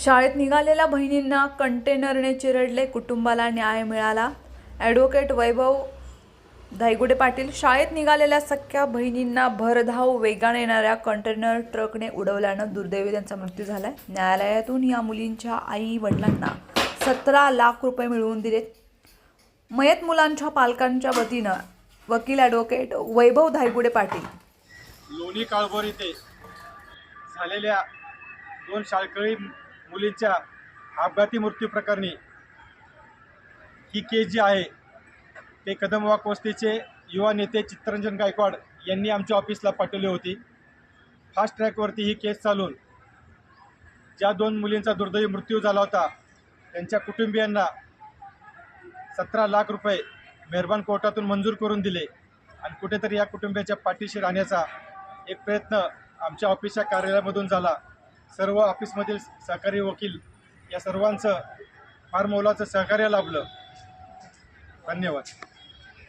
शाळेत निघालेल्या बहिणींना कंटेनरने चिरडले कुटुंबाला न्याय मिळाला. ॲडव्होकेट वैभव धायगुडे पाटील शाळेत निघालेल्या सख्या बहिणींना भरधाव वेगाने येणाऱ्या कंटेनर ट्रकने उडवल्यानं दुर्दैवी त्यांचा मृत्यू झालाय. न्यायालयातून या मुलींच्या आई वडिलांना सतरा लाख रुपये मिळवून दिलेत. मयत मुलांच्या पालकांच्या वतीनं वकील ॲडव्होकेट वैभव धायगुडे पाटील. लोणी काळभोर येथे झालेल्या दोन शाळकरी मुलींच्या अपघाती मृत्यू प्रकरणी ही केस जी आहे ते कदमवाक वस्तीचे युवा नेते चित्तरंजन गायकवाड यांनी आमच्या ऑफिसला पाठवली होती. फास्ट ट्रॅकवरती ही केस चालून ज्या दोन मुलींचा दुर्दैवी मृत्यू झाला होता त्यांच्या कुटुंबियांना सतरा लाख रुपये मेहरबान कोर्टातून मंजूर करून दिले आणि कुठेतरी या कुटुंबियाच्या पाठीशी राहण्याचा एक प्रयत्न आमच्या ऑफिसच्या कार्यालयामधून झाला. सर्व ऑफिसमधील सहकारी वकील या सर्वांचं फार मोलाचं सहकार्य लाभलं. धन्यवाद.